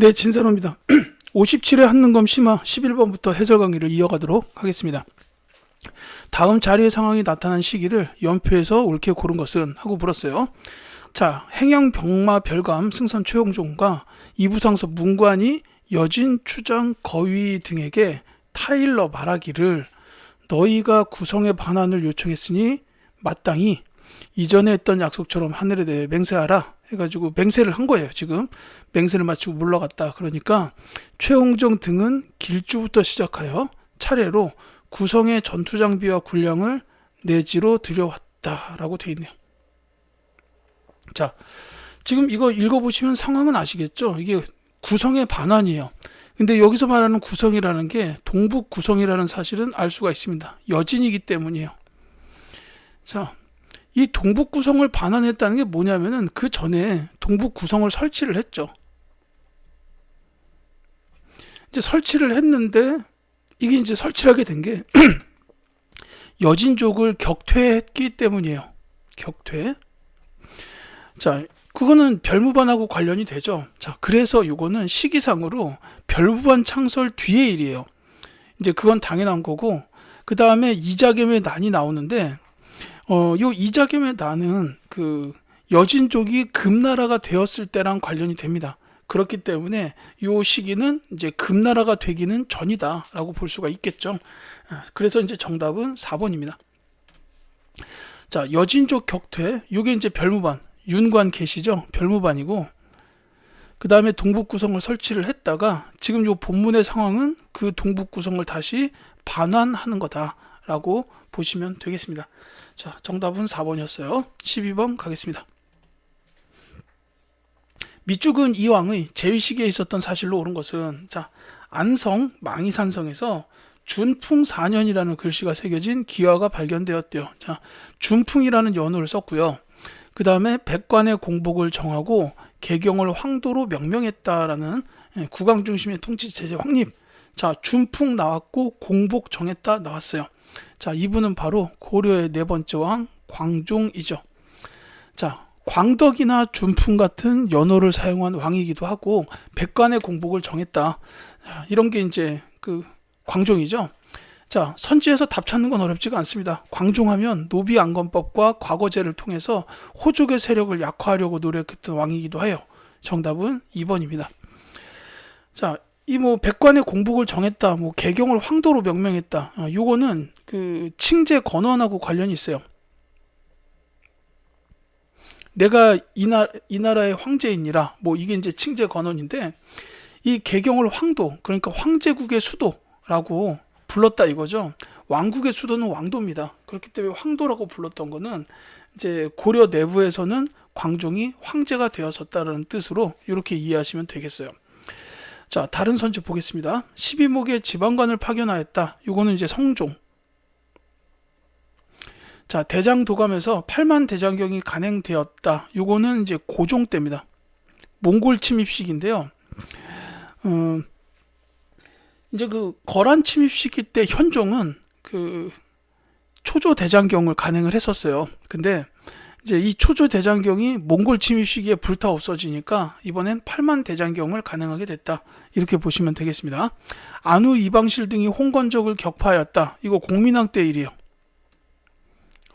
네, 진사로입니다. 57회 한능검 심화 11번부터 해설 강의를 이어가도록 하겠습니다. 다음 자리의 상황이 나타난 시기를 연표에서 옳게 고른 것은 하고 물었어요. 자, 행영 병마 별감 승선 최용종과 이부상서 문관이 여진 추장 거위 등에게 타일러 말하기를 너희가 구성의 반환을 요청했으니 마땅히 이전에 했던 약속처럼 하늘에 대해 맹세하라 해가지고 맹세를 한 거예요 지금. 맹세를 마치고 물러갔다. 그러니까 최홍정 등은 길주부터 시작하여 차례로 구성의 전투 장비와 군량을 내지로 들여왔다라고 돼 있네요. 자 지금 이거 읽어보시면 상황은 아시겠죠? 이게 구성의 반환이에요. 근데 여기서 말하는 구성이라는 게 동북 구성이라는 사실은 알 수가 있습니다. 여진이기 때문이에요. 자 이 동북 구성을 반환했다는 게 뭐냐면은 그 전에 동북 구성을 설치를 했죠. 이제 설치를 했는데 이게 이제 설치를 하게 된 게 여진족을 격퇴했기 때문이에요. 격퇴. 자, 그거는 별무반하고 관련이 되죠. 자, 그래서 요거는 시기상으로 별무반 창설 뒤의 일이에요. 이제 그건 당연한 거고, 그 다음에 이자겸의 난이 나오는데, 어, 요 이자겸의 난은 그 여진족이 금나라가 되었을 때랑 관련이 됩니다. 그렇기 때문에 요 시기는 이제 금나라가 되기는 전이다라고 볼 수가 있겠죠. 아, 그래서 이제 정답은 4번입니다. 자, 여진족 격퇴, 요게 이제 별무반, 윤관 계시죠? 별무반이고, 그 다음에 동북구성을 설치를 했다가, 지금 요 본문의 상황은 그 동북구성을 다시 반환하는 거다 라고 보시면 되겠습니다. 자, 정답은 4번이었어요. 12번 가겠습니다. 밑죽은 이왕의 제위식에 있었던 사실로 옳은 것은 자 안성 망이산성에서 준풍 4년이라는 글씨가 새겨진 기와가 발견되었대요. 자 준풍이라는 연호를 썼고요. 그 다음에 백관의 공복을 정하고 개경을 황도로 명명했다라는 예, 국왕 중심의 통치 체제 확립. 자 준풍 나왔고 공복 정했다 나왔어요. 자 이분은 바로 고려의 네 번째 왕 광종이죠. 자 광덕이나 준풍 같은 연호를 사용한 왕이기도 하고 백관의 공복을 정했다. 이런 게 이제 그 광종이죠. 자, 선지에서 답 찾는 건 어렵지가 않습니다. 광종하면 노비 안건법과 과거제를 통해서 호족의 세력을 약화하려고 노력했던 왕이기도 해요. 정답은 2번입니다. 자, 이 뭐 백관의 공복을 정했다, 뭐 개경을 황도로 명명했다. 어, 요거는 그 칭제 건원하고 관련이 있어요. 내가 이, 나, 이 나라의 황제이니라 뭐 이게 이제 칭제 건원인데 이 개경을 황도 그러니까 황제국의 수도라고 불렀다 이거죠. 왕국의 수도는 왕도입니다. 그렇기 때문에 황도라고 불렀던 거는 이제 고려 내부에서는 광종이 황제가 되었었다는 뜻으로 이렇게 이해하시면 되겠어요. 자, 다른 선지 보겠습니다. 12목의 지방관을 파견하였다. 이거는 이제 성종. 자, 대장 도감에서 8만 대장경이 간행되었다. 요거는 이제 고종 때입니다. 몽골 침입식인데요. 음, 이제 그 거란 침입 시기 때 현종은 그 초조 대장경을 간행을 했었어요. 근데 이제 이 초조 대장경이 몽골 침입 시기에 불타 없어지니까 이번엔 8만 대장경을 간행하게 됐다. 이렇게 보시면 되겠습니다. 안후 이방실 등이 홍건적을 격파하였다. 이거 공민왕 때 일이에요.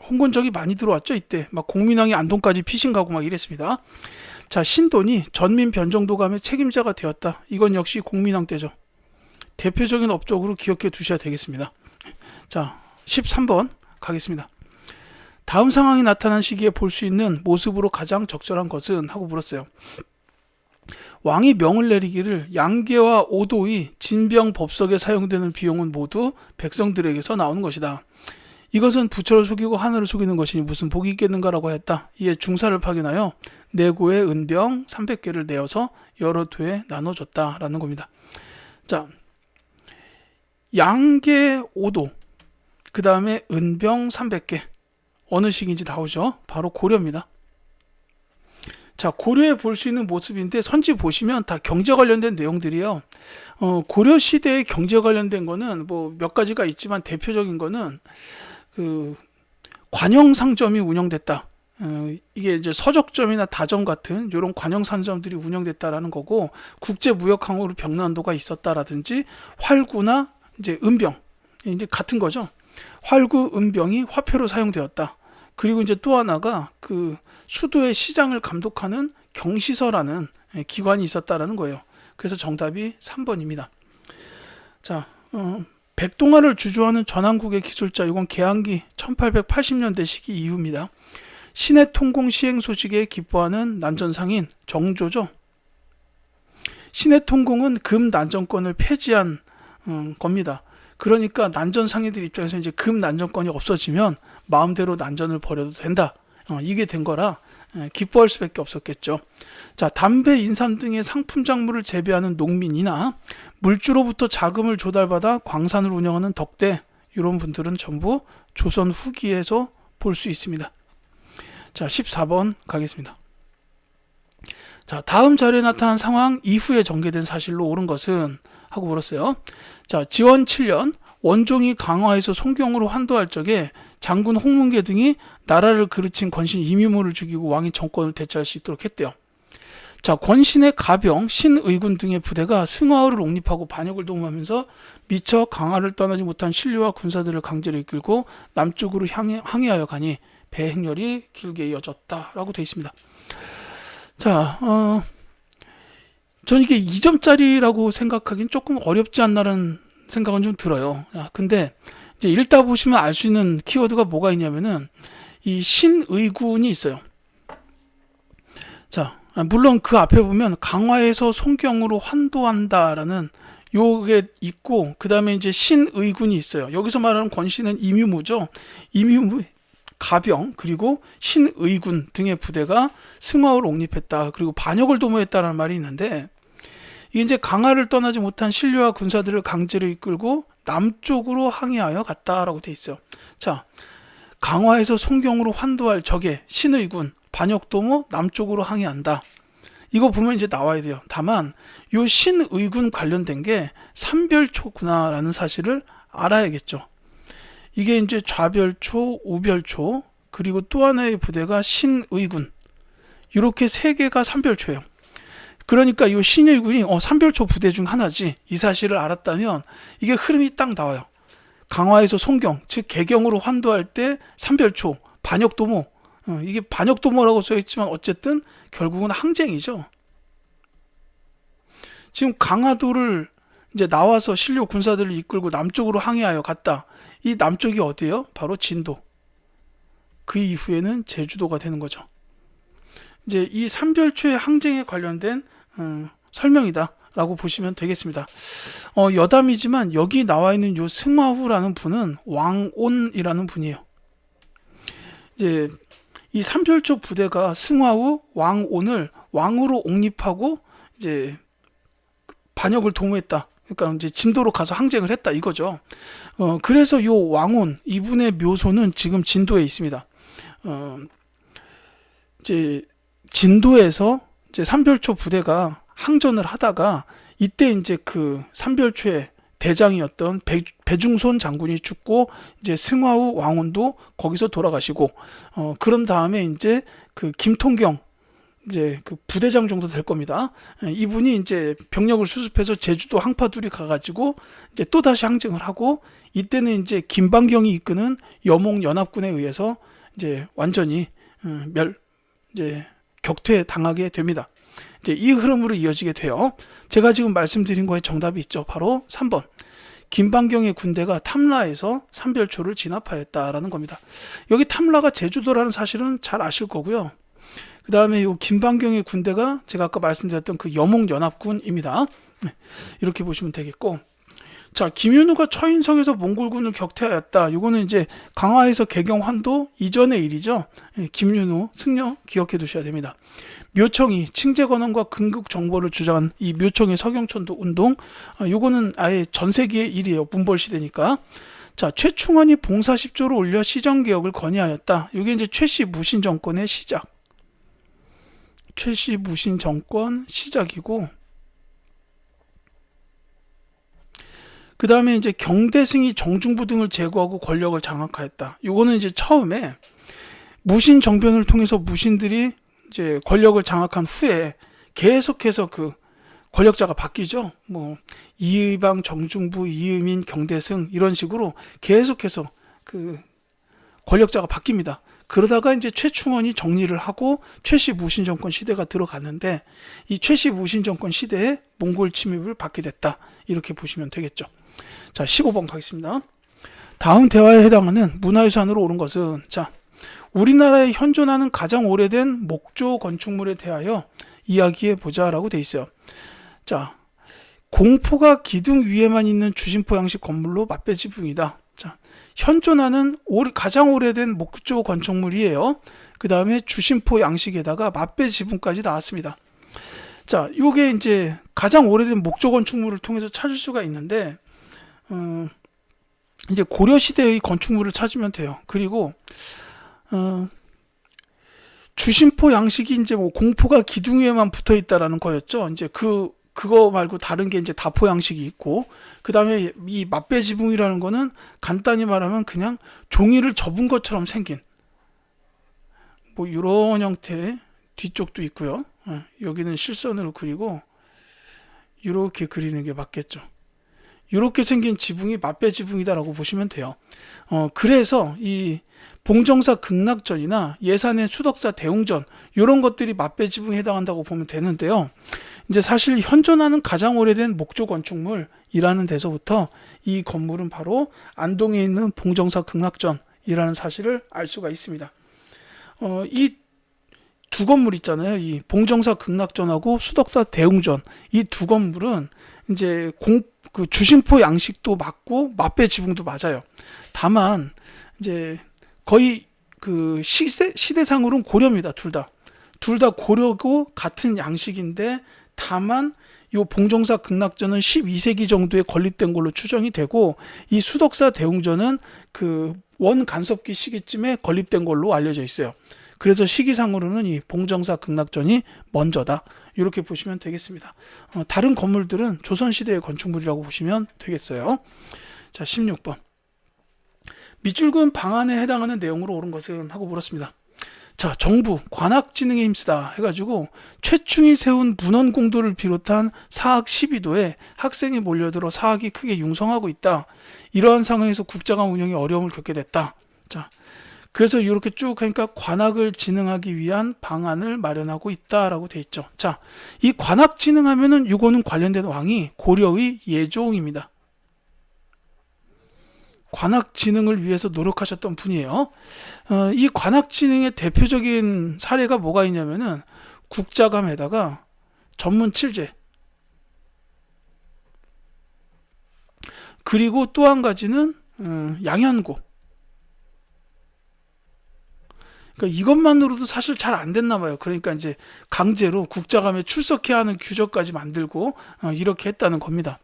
홍건적이 많이 들어왔죠 이때 막 공민왕이 안동까지 피신 가고 막 이랬습니다. 자 신돈이 전민 변정도감의 책임자가 되었다. 이건 역시 공민왕 때죠. 대표적인 업적으로 기억해 두셔야 되겠습니다. 자 13번 가겠습니다. 다음 상황이 나타난 시기에 볼 수 있는 모습으로 가장 적절한 것은 하고 물었어요. 왕이 명을 내리기를 양계와 오도의 진병 법석에 사용되는 비용은 모두 백성들에게서 나오는 것이다. 이것은 부처를 속이고 하늘을 속이는 것이니 무슨 복이 있겠는가라고 했다. 이에 중사를 파견하여 내고의 은병 300개를 내어서 여러 회에 나눠줬다라는 겁니다. 자, 양계 5도, 그 다음에 은병 300개. 어느 시기인지 나오죠? 바로 고려입니다. 자, 고려에 볼 수 있는 모습인데 선지 보시면 다 경제 관련된 내용들이에요. 어, 고려 시대의 경제 관련된 거는 뭐 몇 가지가 있지만 대표적인 거는 그 관영 상점이 운영됐다. 어, 이게 이제 서적점이나 다점 같은 이런 관영 상점들이 운영됐다라는 거고 국제 무역 항로로 병난도가 있었다라든지 활구나 이제 은병 이제 같은 거죠. 활구 은병이 화폐로 사용되었다. 그리고 이제 또 하나가 그 수도의 시장을 감독하는 경시서라는 예, 기관이 있었다라는 거예요. 그래서 정답이 3번입니다. 자, 어, 백동화를 주조하는 전한국의 기술자 이건 개항기 1880년대 시기 이후입니다. 신해 통공 시행 소식에 기뻐하는 난전상인 정조죠. 신해 통공은 금 난전권을 폐지한 음, 겁니다. 그러니까 난전 상인들 입장에서 이제 금 난전권이 없어지면 마음대로 난전을 벌여도 된다. 어, 이게 된 거라 예, 기뻐할 수밖에 없었겠죠. 자, 담배, 인삼 등의 상품 작물을 재배하는 농민이나 물주로부터 자금을 조달받아 광산을 운영하는 덕대 이런 분들은 전부 조선 후기에서 볼 수 있습니다. 자, 14번 가겠습니다. 자, 다음 자료에 나타난 상황 이후에 전개된 사실로 옳은 것은 하고 물었어요. 자, 지원 7년 원종이 강화에서 송경으로 환도할 적에 장군 홍문계 등이 나라를 그르친 권신 이미모를 죽이고 왕이 정권을 대체할 수 있도록 했대요. 자, 권신의 가병, 신의군 등의 부대가 승화를 옹립하고 반역을 도모하면서 미처 강화를 떠나지 못한 신료와 군사들을 강제로 이끌고 남쪽으로 향해, 항해하여 가니 배 행렬이 길게 이어졌다라고 되어 있습니다. 자, 어, 전 이게 2점짜리라고 생각하기는 조금 어렵지 않나라는 생각은 좀 들어요. 아, 근데 이제 읽다 보시면 알 수 있는 키워드가 뭐가 있냐면은 이 신의군이 있어요. 자, 아, 물론 그 앞에 보면 강화에서 송경으로 환도한다라는 요게 있고 그 다음에 이제 신의군이 있어요. 여기서 말하는 권신은 임유무죠. 임유무 가병 그리고 신의군 등의 부대가 승화를 옹립했다. 그리고 반역을 도모했다라는 말이 있는데 이게 이제 강화를 떠나지 못한 신료와 군사들을 강제로 이끌고 남쪽으로 항해하여 갔다라고 돼 있어요. 자, 강화에서 송경으로 환도할 적의 신의 군 반역도모 남쪽으로 항해한다. 이거 보면 이제 나와야 돼요. 다만 요 신의군 관련된 게 삼별초구나라는 사실을 알아야겠죠. 이게 이제 좌별초, 우별초, 그리고 또 하나의 부대가 신의군. 이렇게 세 개가 삼별초예요. 그러니까 이 신의군이 어, 삼별초 부대 중 하나지 이 사실을 알았다면 이게 흐름이 딱 나와요. 강화에서 송경, 즉 개경으로 환도할 때 삼별초, 반역도모. 어, 이게 반역도모라고 써있지만 어쨌든 결국은 항쟁이죠. 지금 강화도를 이제 나와서 신료 군사들을 이끌고 남쪽으로 항해하여 갔다. 이 남쪽이 어디예요? 바로 진도. 그 이후에는 제주도가 되는 거죠. 이제 이 삼별초의 항쟁에 관련된 음, 설명이다 라고 보시면 되겠습니다. 어, 여담이지만 여기 나와 있는 요 승화후라는 분은 왕온이라는 분이에요. 이제 이 삼별초 부대가 승화후 왕온을 왕으로 옹립하고 이제 반역을 도모했다. 그러니까 이제 진도로 가서 항쟁을 했다 이거죠. 어, 그래서 요 왕온 이분의 묘소는 지금 진도에 있습니다. 어, 이제 진도에서 이제 삼별초 부대가 항전을 하다가 이때 이제 그 삼별초의 대장이었던 배, 배중손 장군이 죽고 이제 승화후 왕원도 거기서 돌아가시고 어 그런 다음에 이제 그 김통경 이제 그 부대장 정도 될 겁니다. 예, 이분이 이제 병력을 수습해서 제주도 항파둘이 가가지고 이제 또 다시 항쟁을 하고 이때는 이제 김방경이 이끄는 여몽 연합군에 의해서 이제 완전히 어, 멸 이제 격퇴 당하게 됩니다. 이제 이 흐름으로 이어지게 돼요. 제가 지금 말씀드린 거에 정답이 있죠. 바로 3번. 김방경의 군대가 탐라에서 삼별초를 진압하였다라는 겁니다. 여기 탐라가 제주도라는 사실은 잘 아실 거고요. 그 다음에 이 김방경의 군대가 제가 아까 말씀드렸던 그 여몽연합군입니다. 네, 이렇게 보시면 되겠고. 자, 김윤우가 처인성에서 몽골군을 격퇴하였다. 이거는 이제 강화에서 개경환도 이전의 일이죠. 예, 김윤우 승려 기억해 두셔야 됩니다. 묘청이 칭제 건원과 근극 정보를 주장한 이 묘청의 서경천도 운동, 아, 요거는 아예 전 세계의 일이에요. 문벌 시대니까. 자, 최충원이 봉사 10조를 올려 시정 개혁을 건의하였다. 이게 이제 최씨 무신 정권의 시작. 최씨 무신 정권 시작이고, 그 다음에 이제 경대승이 정중부 등을 제거하고 권력을 장악하였다. 요거는 이제 처음에 무신 정변을 통해서 무신들이 이제 권력을 장악한 후에 계속해서 그 권력자가 바뀌죠. 뭐 이의방, 정중부, 이의민, 경대승 이런 식으로 계속해서 그 권력자가 바뀝니다. 그러다가 이제 최충원이 정리를 하고 최씨 무신 정권 시대가 들어갔는데 이 최씨 무신 정권 시대에 몽골 침입을 받게 됐다. 이렇게 보시면 되겠죠. 자, 15번 가겠습니다. 다음 대화에 해당하는 문화유산으로 오른 것은 자, 우리나라에 현존하는 가장 오래된 목조 건축물에 대하여 이야기해 보자라고 돼 있어요. 자, 공포가 기둥 위에만 있는 주심포 양식 건물로 맛배 지붕이다. 자, 현존하는 오래- 가장 오래된 목조 건축물이에요. 그 다음에 주심포 양식에다가 맛배 지붕까지 나왔습니다. 자, 요게 이제 가장 오래된 목조 건축물을 통해서 찾을 수가 있는데, 어, 이제 고려 시대의 건축물을 찾으면 돼요. 그리고 어, 주심포 양식이 이제 뭐 공포가 기둥 위에만 붙어 있다라는 거였죠. 이제 그 그거 말고 다른 게 이제 다포 양식이 있고 그 다음에 이 맛배 지붕이라는 거는 간단히 말하면 그냥 종이를 접은 것처럼 생긴 뭐 이런 형태의 뒤쪽도 있고요. 어, 여기는 실선으로 그리고 이렇게 그리는 게 맞겠죠. 이렇게 생긴 지붕이 맛배 지붕이다라고 보시면 돼요. 어, 그래서 이 봉정사 극락전이나 예산의 수덕사 대웅전 이런 것들이 맛배 지붕에 해당한다고 보면 되는데요. 이제 사실 현존하는 가장 오래된 목조 건축물이라는 데서부터 이 건물은 바로 안동에 있는 봉정사 극락전이라는 사실을 알 수가 있습니다. 어, 이두 건물 있잖아요. 이 봉정사 극락전하고 수덕사 대웅전 이 두 건물은 이제 공 그 주심포 양식도 맞고 맛배 지붕도 맞아요. 다만 이제 거의 그 시대 시대상으로는 고려입니다. 둘 다. 둘 다 고려고 같은 양식인데 다만 요 봉정사 극락전은 12세기 정도에 건립된 걸로 추정이 되고 이 수덕사 대웅전은 그 원 간섭기 시기쯤에 건립된 걸로 알려져 있어요. 그래서 시기상으로는 이 봉정사 극락전이 먼저다. 이렇게 보시면 되겠습니다. 어, 다른 건물들은 조선시대의 건축물이라고 보시면 되겠어요. 자, 16번. 밑줄근 방안에 해당하는 내용으로 옳은 것은 하고 물었습니다. 자, 정부 관악진흥에 힘쓰다 해가지고 최충이 세운 문헌 공도를 비롯한 사학 12도에 학생이 몰려들어 사학이 크게 융성하고 있다. 이러한 상황에서 국자관 운영이 어려움을 겪게 됐다. 자, 그래서 이렇게 쭉 하니까 관악을 진흥하기 위한 방안을 마련하고 있다라고 돼 있죠. 자, 이 관악 진흥하면은 이거는 관련된 왕이 고려의 예종입니다. 관악 진흥을 위해서 노력하셨던 분이에요. 어, 이 관악 진흥의 대표적인 사례가 뭐가 있냐면은 국자감에다가 전문 칠제 그리고 또 한 가지는 어, 양현고 그러니까 이것만으로도 사실 잘 안 됐나 봐요. 그러니까 이제 강제로 국자감에 출석해야 하는 규정까지 만들고 어, 이렇게 했다는 겁니다.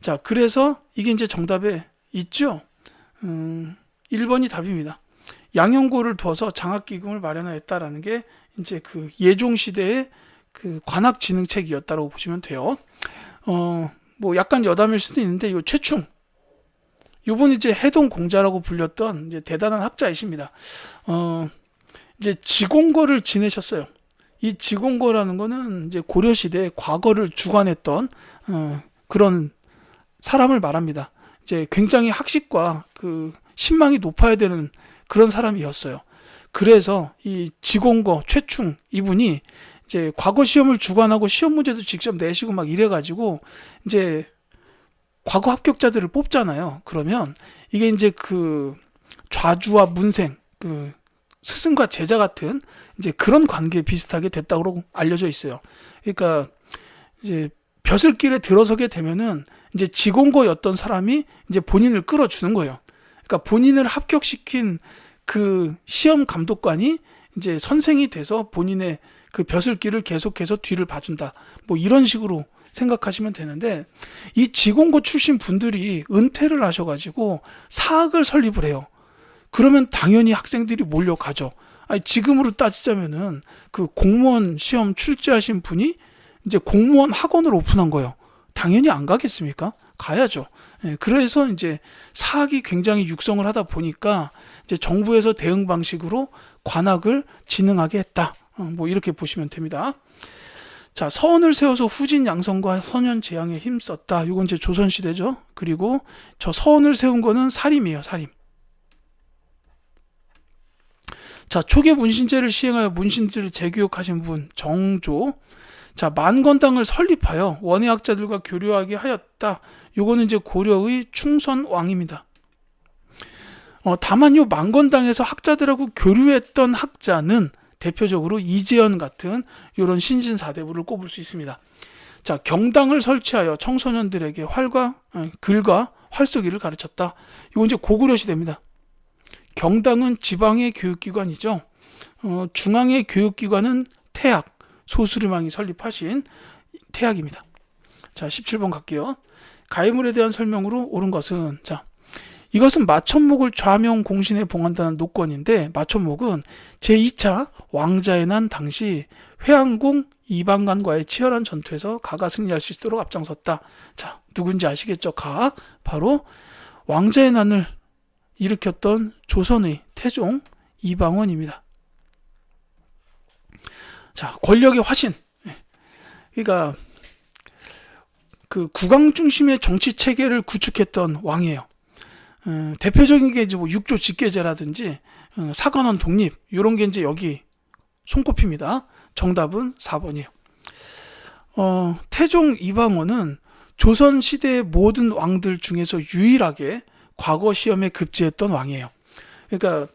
자, 그래서 이게 이제 정답에 있죠. 음, 1번이 답입니다. 양형고를 둬서 장학기금을 마련하였다라는 게 이제 그 예종 시대의 그 관학진흥책이었다고 보시면 돼요. 어, 뭐 약간 여담일 수도 있는데 이 최충 요번 이제 해동 공자라고 불렸던 이제 대단한 학자이십니다. 어, 이제 지공거를 지내셨어요. 이 지공거라는 거는 이제 고려 시대 과거를 주관했던 어, 그런 사람을 말합니다. 이제 굉장히 학식과 그 신망이 높아야 되는 그런 사람이었어요. 그래서 이 지공거 최충 이분이 이제 과거 시험을 주관하고 시험 문제도 직접 내시고 막 이래가지고 이제 과거 합격자들을 뽑잖아요. 그러면 이게 이제 그 좌주와 문생 그 스승과 제자 같은 이제 그런 관계 비슷하게 됐다고 알려져 있어요. 그러니까 이제 벼슬길에 들어서게 되면은 이제 지공고였던 사람이 이제 본인을 끌어주는 거예요. 그러니까 본인을 합격시킨 그 시험 감독관이 이제 선생이 돼서 본인의 그 벼슬길을 계속해서 뒤를 봐준다. 뭐 이런 식으로 생각하시면 되는데 이 지공고 출신 분들이 은퇴를 하셔가지고 사학을 설립을 해요. 그러면 당연히 학생들이 몰려가죠. 아니, 지금으로 따지자면은 그 공무원 시험 출제하신 분이 이제 공무원 학원을 오픈한 거예요. 당연히 안 가겠습니까? 가야죠. 예, 그래서 이제 사학이 굉장히 육성을 하다 보니까 이제 정부에서 대응 방식으로 관악을 진흥하게 했다. 어, 뭐 이렇게 보시면 됩니다. 자, 서원을 세워서 후진 양성과 선현 재앙에 힘썼다. 이건 이제 조선 시대죠. 그리고 저 서원을 세운 거는 사림이에요. 사림. 자, 초계 문신제를 시행하여 문신들을 재교육하신 분 정조. 자, 만건당을 설립하여 원해학자들과 교류하게 하였다. 요거는 이제 고려의 충선 왕입니다. 어, 다만 요 만건당에서 학자들하고 교류했던 학자는 대표적으로 이재현 같은 이런 신진 사대부를 꼽을 수 있습니다. 자, 경당을 설치하여 청소년들에게 활과 아니, 글과 활쏘기를 가르쳤다. 이건 이제 고구려 시대입니다. 경당은 지방의 교육기관이죠. 어, 중앙의 교육기관은 태학, 소수림왕이 설립하신 태학입니다. 자, 17번 갈게요. 가해물에 대한 설명으로 옳은 것은 자, 이것은 마천목을 좌명 공신에 봉한다는 노건인데 마천목은 제2차 왕자의 난 당시 회항공 이방관과의 치열한 전투에서 가가 승리할 수 있도록 앞장섰다. 자, 누군지 아시겠죠? 가 바로 왕자의 난을 일으켰던 조선의 태종 이방원입니다. 자, 권력의 화신. 예. 그러니까 그 국왕 중심의 정치 체계를 구축했던 왕이에요. 어, 대표적인 게 이제 뭐 육조 직계제라든지 어, 사관원 독립 이런 게 이제 여기 손꼽힙니다. 정답은 4번이에요. 어, 태종 이방원은 조선 시대의 모든 왕들 중에서 유일하게 과거 시험에 급제했던 왕이에요. 그러니까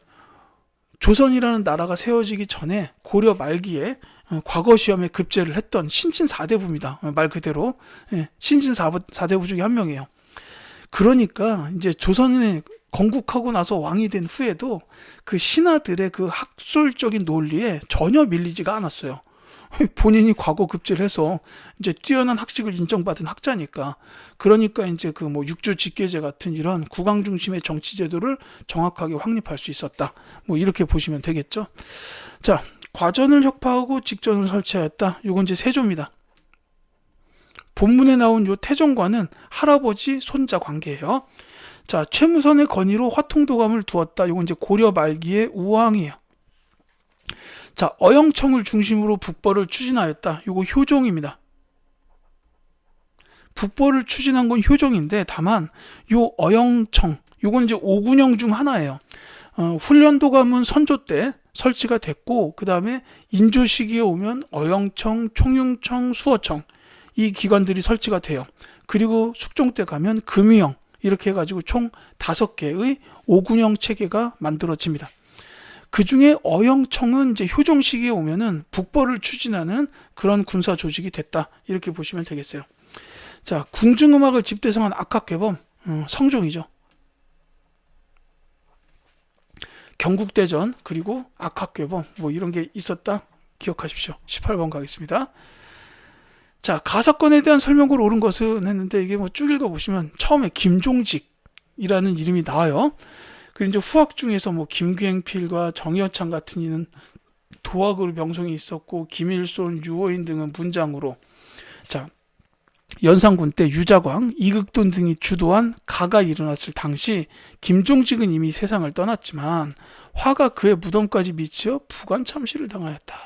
조선이라는 나라가 세워지기 전에 고려 말기에 어, 과거 시험에 급제를 했던 신진 4대부입니다. 어, 말 그대로 예, 신진 4대부 중에 한 명이에요. 그러니까 이제 조선에 건국하고 나서 왕이 된 후에도 그 신하들의 그 학술적인 논리에 전혀 밀리지가 않았어요. 본인이 과거 급제를 해서 이제 뛰어난 학식을 인정받은 학자니까 그러니까 이제 그 뭐 육주 직계제 같은 이런 국왕 중심의 정치 제도를 정확하게 확립할 수 있었다. 뭐 이렇게 보시면 되겠죠. 자, 과전을 혁파하고 직전을 설치하였다. 요건 이제 세조입니다. 본문에 나온 요 태종과는 할아버지 손자 관계예요. 자, 최무선의 건의로 화통도감을 두었다. 요건 이제 고려 말기의 우왕이에요. 자, 어영청을 중심으로 북벌을 추진하였다. 요거 효종입니다. 북벌을 추진한 건 효종인데 다만 요 어영청 요건 이제 오군영 중 하나예요. 어, 훈련도감은 선조 때 설치가 됐고 그 다음에 인조 시기에 오면 어영청, 총융청, 수어청 이 기관들이 설치가 돼요. 그리고 숙종 때 가면 금위형 이렇게 해가지고 총 다섯 개의 오군형 체계가 만들어집니다. 그 중에 어영청은 이제 효종 시기에 오면은 북벌을 추진하는 그런 군사 조직이 됐다. 이렇게 보시면 되겠어요. 자, 궁중음악을 집대성한 악학개범, 음, 성종이죠. 경국대전, 그리고 악학개범, 뭐 이런 게 있었다. 기억하십시오. 18번 가겠습니다. 자, 가사건에 대한 설명으로 옳은 것은 했는데 이게 뭐 쭉 읽어보시면 처음에 김종직이라는 이름이 나와요. 그리고 이제 후학 중에서 뭐 김귀행필과 정여창 같은 이는 도학으로 명성이 있었고 김일손, 유호인 등은 문장으로 자 연산군 때 유자광, 이극돈 등이 주도한 가가 일어났을 당시 김종직은 이미 세상을 떠났지만 화가 그의 무덤까지 미치어 부관 참시를 당하였다.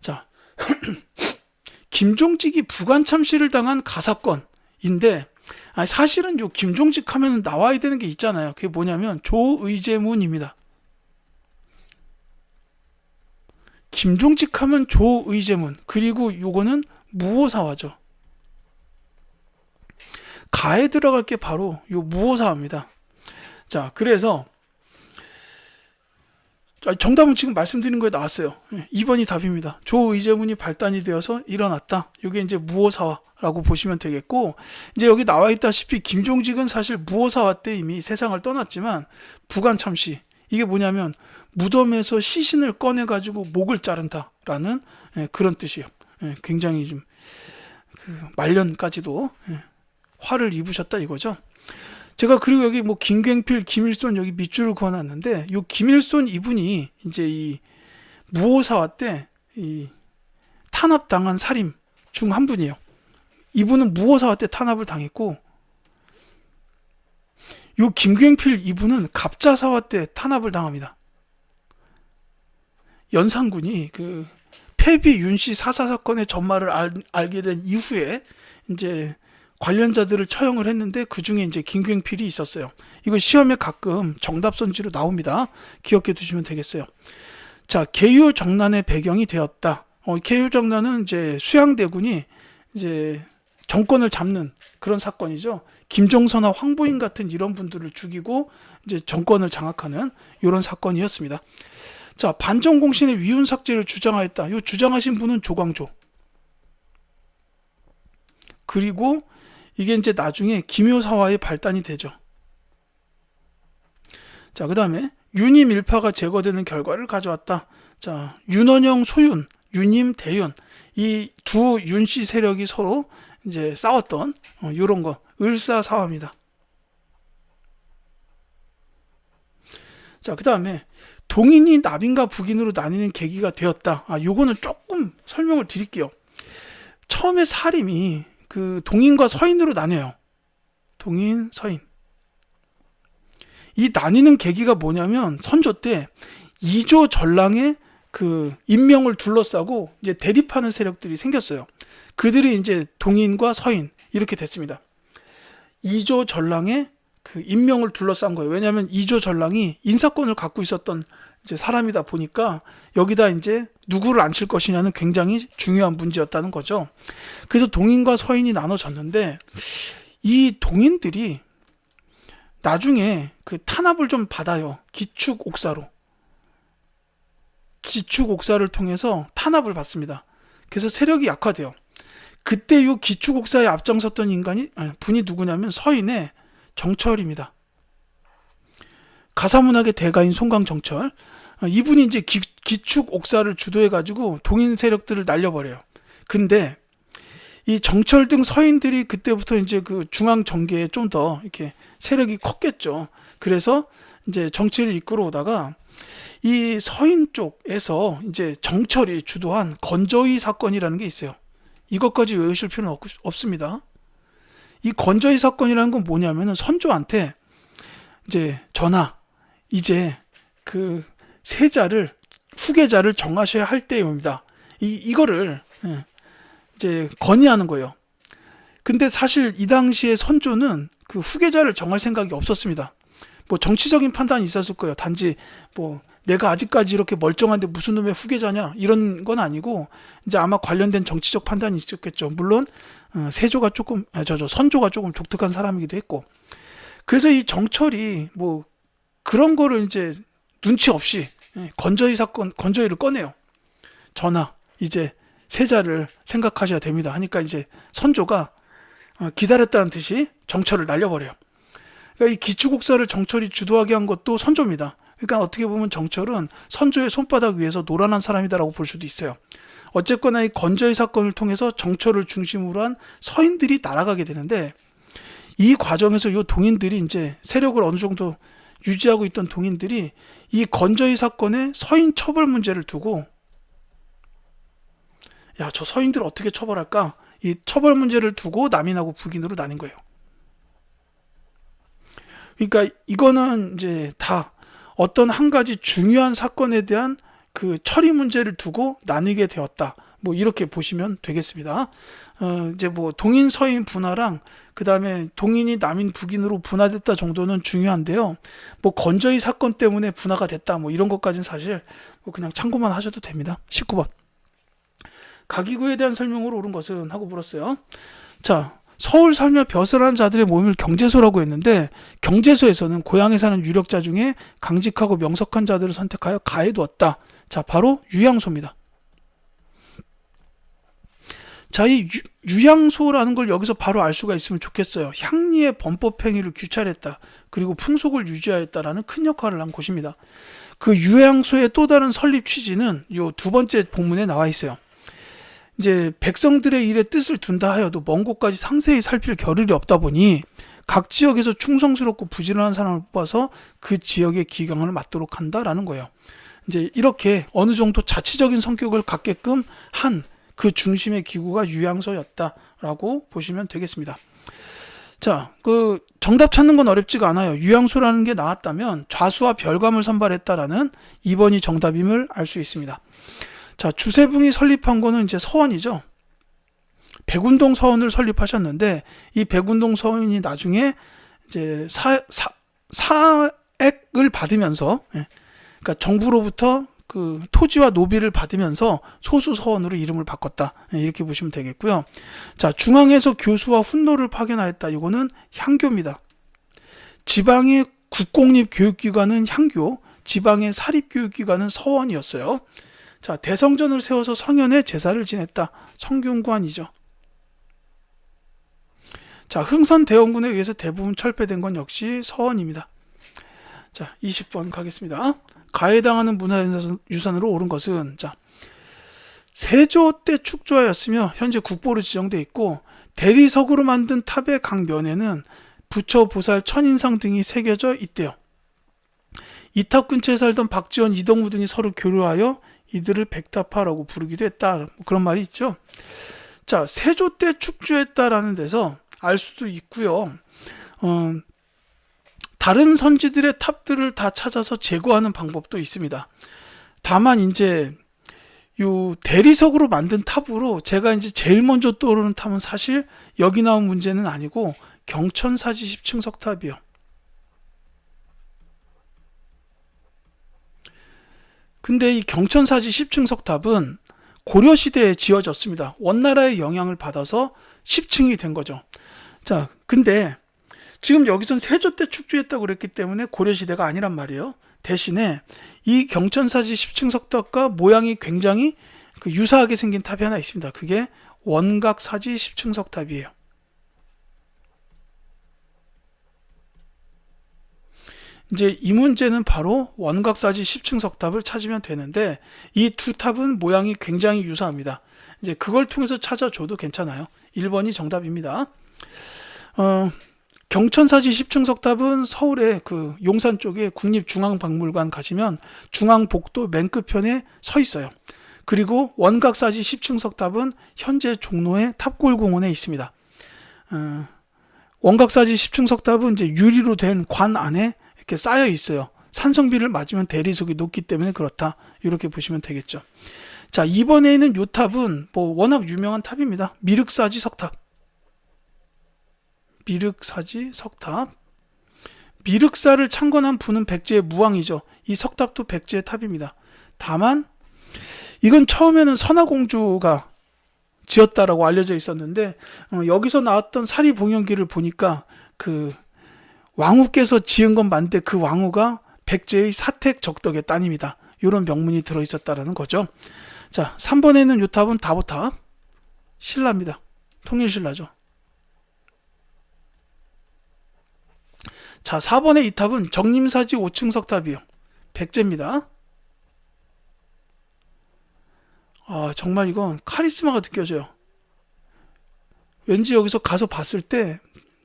자 김종직이 부관 참시를 당한 가사건인데 아니, 사실은 요 김종직 하면 나와야 되는 게 있잖아요. 그게 뭐냐면 조의제문입니다. 김종직 하면 조의제문 그리고 요거는 무호사화죠. 가에 들어갈 게 바로 요 무호사화입니다. 자, 그래서 정답은 지금 말씀드린 거에 나왔어요. 2번이 예, 답입니다. 조의제문이 발단이 되어서 일어났다. 이게 이제 무호사화라고 보시면 되겠고, 이제 여기 나와 있다시피 김종직은 사실 무호사화 때 이미 세상을 떠났지만 부관참시 이게 뭐냐면 무덤에서 시신을 꺼내가지고 목을 자른다라는 예, 그런 뜻이에요. 예, 굉장히 좀 그 말년까지도 화를 입으셨다 이거죠. 제가 그리고 여기 뭐 김갱필, 김일손 여기 밑줄을 그어놨는데 요 김일손 이분이 이제 이 무호사화 때 이 탄압당한 살인 중 한 분이에요. 이분은 무호사화 때 탄압을 당했고 요 김갱필 이분은 갑자사화 때 탄압을 당합니다. 연산군이 그 폐비 윤씨 사사 사건의 전말을 알, 알게 된 이후에 이제 관련자들을 처형을 했는데 그 중에 이제 김경필이 있었어요. 이거 시험에 가끔 정답 선지로 나옵니다. 기억해 두시면 되겠어요. 자, 계유 정난의 배경이 되었다. 어, 계유 정난은 이제 수양대군이 이제 정권을 잡는 그런 사건이죠. 김종선과 황보인 같은 이런 분들을 죽이고 이제 정권을 장악하는 이런 사건이었습니다. 자, 반정공신의 위훈 삭제를 주장하였다. 이 주장하신 분은 조광조. 그리고 이게 이제 나중에 김효사와의 발단이 되죠. 자, 그 다음에 윤임 일파가 제거되는 결과를 가져왔다. 자, 윤원영, 소윤, 윤임, 대윤 이 두 윤 씨 세력이 서로 이제 싸웠던 어, 이런 거 을사사화입니다. 자, 그 다음에 동인이 남인과 북인으로 나뉘는 계기가 되었다. 아, 요거는 조금 설명을 드릴게요. 처음에 사림이 그 동인과 서인으로 나뉘어요. 동인, 서인. 이 나뉘는 계기가 뭐냐면 선조 때 이조 전랑의 그 인명을 둘러싸고 이제 대립하는 세력들이 생겼어요. 그들이 이제 동인과 서인 이렇게 됐습니다. 이조 전랑의 그 인명을 둘러싼 거예요. 왜냐하면 이조 전랑이 인사권을 갖고 있었던 이제 사람이다 보니까 여기다 이제 누구를 앉힐 것이냐는 굉장히 중요한 문제였다는 거죠. 그래서 동인과 서인이 나눠졌는데 이 동인들이 나중에 그 탄압을 좀 받아요. 기축 옥사로. 기축 옥사를 통해서 탄압을 받습니다. 그래서 세력이 약화돼요. 그때 요 기축 옥사에 앞장섰던 인간이 아니, 분이 누구냐면 서인의 정철입니다. 가사문학의 대가인 송강 정철. 어, 이분이 이제 기, 기축 옥사를 주도해가지고 동인 세력들을 날려버려요. 근데 이 정철 등 서인들이 그때부터 이제 그 중앙 정계에 좀 더 이렇게 세력이 컸겠죠. 그래서 이제 정치를 이끌어오다가 이 서인 쪽에서 이제 정철이 주도한 건조위 사건이라는 게 있어요. 이것까지 외우실 필요는 없, 없습니다. 이 건조위 사건이라는 건 뭐냐면은 선조한테 이제 전하 이제 그 세자를 후계자를 정하셔야 할 때입니다. 이 이거를 예, 이제 건의하는 거예요. 근데 사실 이 당시에 선조는 그 후계자를 정할 생각이 없었습니다. 뭐 정치적인 판단이 있었을 거예요. 단지 뭐 내가 아직까지 이렇게 멀쩡한데 무슨 놈의 후계자냐 이런 건 아니고 이제 아마 관련된 정치적 판단이 있었겠죠. 물론 어, 세조가 조금 아, 저저 선조가 조금 독특한 사람이기도 했고 그래서 이 정철이 뭐 그런 거를 이제 눈치 없이 예, 건조위 사건 건조위를 꺼내요. 전하 이제 세자를 생각하셔야 됩니다. 하니까 이제 선조가 어, 기다렸다는 듯이 정철을 날려버려요. 그러니까 이 기축국사를 정철이 주도하게 한 것도 선조입니다. 그러니까 어떻게 보면 정철은 선조의 손바닥 위에서 노란한 사람이다라고 볼 수도 있어요. 어쨌거나 이 건조의 사건을 통해서 정철을 중심으로 한 서인들이 날아가게 되는데 이 과정에서 이 동인들이 이제 세력을 어느 정도 유지하고 있던 동인들이 이 건조의 사건의 서인 처벌 문제를 두고 야, 저 서인들 어떻게 처벌할까? 이 처벌 문제를 두고 남인하고 북인으로 나뉜 거예요. 그러니까 이거는 이제 다 어떤 한 가지 중요한 사건에 대한 그 처리 문제를 두고 나뉘게 되었다. 뭐 이렇게 보시면 되겠습니다. 어, 이제 뭐 동인 서인 분화랑 그 다음에 동인이 남인 북인으로 분화됐다 정도는 중요한데요. 뭐 건조의 사건 때문에 분화가 됐다. 뭐 이런 것까지는 사실 뭐 그냥 참고만 하셔도 됩니다. 19번. 가기구에 대한 설명으로 옳은 것은 하고 물었어요. 자, 서울 살며 벼슬 한 자들의 모임을 경제소라고 했는데 경제소에서는 고향에 사는 유력자 중에 강직하고 명석한 자들을 선택하여 가해 두었다. 자, 바로 유양소입니다. 자, 이 유, 양소라는 걸 여기서 바로 알 수가 있으면 좋겠어요. 향리의 범법 행위를 규찰했다. 그리고 풍속을 유지하였다라는 큰 역할을 한 곳입니다. 그 유양소의 또 다른 설립 취지는 요 두 번째 본문에 나와 있어요. 이제 백성들의 일에 뜻을 둔다 하여도 먼 곳까지 상세히 살필 겨를이 없다 보니 각 지역에서 충성스럽고 부지런한 사람을 뽑아서 그 지역의 기강을 맡도록 한다라는 거예요. 이제 이렇게 어느 정도 자치적인 성격을 갖게끔 한 그 중심의 기구가 유양소였다라고 보시면 되겠습니다. 자, 그 정답 찾는 건 어렵지가 않아요. 유양수라는 게 나왔다면 좌수와 별감을 선발했다라는 2번이 정답임을 알 수 있습니다. 자, 주세붕이 설립한 거는 이제 서원이죠. 백운동 서원을 설립하셨는데 이 백운동 서원이 나중에 이제 사, 사, 사액을 받으면서 예, 그러니까 정부로부터 그 토지와 노비를 받으면서 소수 서원으로 이름을 바꿨다 예, 이렇게 보시면 되겠고요. 자 중앙에서 교수와 훈노를 파견하였다. 이거는 향교입니다. 지방의 국공립 교육기관은 향교, 지방의 사립교육기관은 서원이었어요. 자 대성전을 세워서 성현의 제사를 지냈다. 성균관이죠. 자 흥선 대원군에 의해서 대부분 철폐된 건 역시 서원입니다. 자 20번 가겠습니다. 가해당하는 문화유산으로 오른 것은 자 세조 때 축조하였으며 현재 국보로 지정돼 있고 대리석으로 만든 탑의 각 면에는 부처, 보살, 천인상 등이 새겨져 있대요. 이 탑 근처에 살던 박지원, 이동무 등이 서로 교류하여 이들을 백탑하라고 부르기도 했다. 뭐 그런 말이 있죠. 자, 세조 때 축조했다라는 데서 알 수도 있고요. 어, 다른 선지들의 탑들을 다 찾아서 제거하는 방법도 있습니다. 다만 이제 요 대리석으로 만든 탑으로 제가 이제 제일 먼저 떠오르는 탑은 사실 여기 나온 문제는 아니고 경천사지 10층 석탑이요. 근데 이 경천사지 10층 석탑은 고려 시대에 지어졌습니다. 원나라의 영향을 받아서 10층이 된 거죠. 자, 근데 지금 여기선 세조 때 축조했다고 그랬기 때문에 고려 시대가 아니란 말이에요. 대신에 이 경천사지 10층 석탑과 모양이 굉장히 그 유사하게 생긴 탑이 하나 있습니다. 그게 원각사지 10층 석탑이에요. 이제 이 문제는 바로 원각사지 10층 석탑을 찾으면 되는데 이 두 탑은 모양이 굉장히 유사합니다. 이제 그걸 통해서 찾아줘도 괜찮아요. 1번이 정답입니다. 어, 경천사지 10층 석탑은 서울의 그 용산 쪽에 국립중앙박물관 가시면 중앙복도 맨 끝편에 서 있어요. 그리고 원각사지 10층 석탑은 현재 종로의 탑골공원에 있습니다. 어, 원각사지 10층 석탑은 이제 유리로 된 관 안에 이렇게 쌓여 있어요. 산성비를 맞으면 대리석이 높기 때문에 그렇다. 이렇게 보시면 되겠죠. 자, 이번에 있는 요 탑은 뭐 워낙 유명한 탑입니다. 미륵사지 석탑. 미륵사지 석탑. 미륵사를 창건한 분은 백제의 무왕이죠. 이 석탑도 백제의 탑입니다. 다만 이건 처음에는 선화공주가 지었다라고 알려져 있었는데 어, 여기서 나왔던 사리 봉연기를 보니까 그 왕후께서 지은 건 맞는데 그 왕후가 백제의 사택 적덕의 따님이다. 이런 명문이 들어 있었다라는 거죠. 자, 3번에 있는 요 탑은 다보탑 신라입니다. 통일신라죠. 자, 4번의 이 탑은 정림사지 5층 석탑이요. 백제입니다. 아, 정말 이건 카리스마가 느껴져요. 왠지 여기서 가서 봤을 때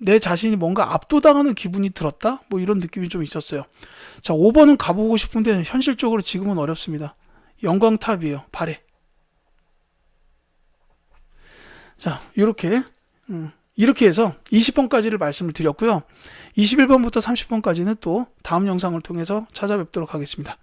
내 자신이 뭔가 압도당하는 기분이 들었다? 뭐 이런 느낌이 좀 있었어요. 자, 5번은 가보고 싶은데 현실적으로 지금은 어렵습니다. 영광탑이에요. 발에. 자, 이렇게 음, 이렇게 해서 20번까지를 말씀을 드렸고요. 21번부터 30번까지는 또 다음 영상을 통해서 찾아뵙도록 하겠습니다.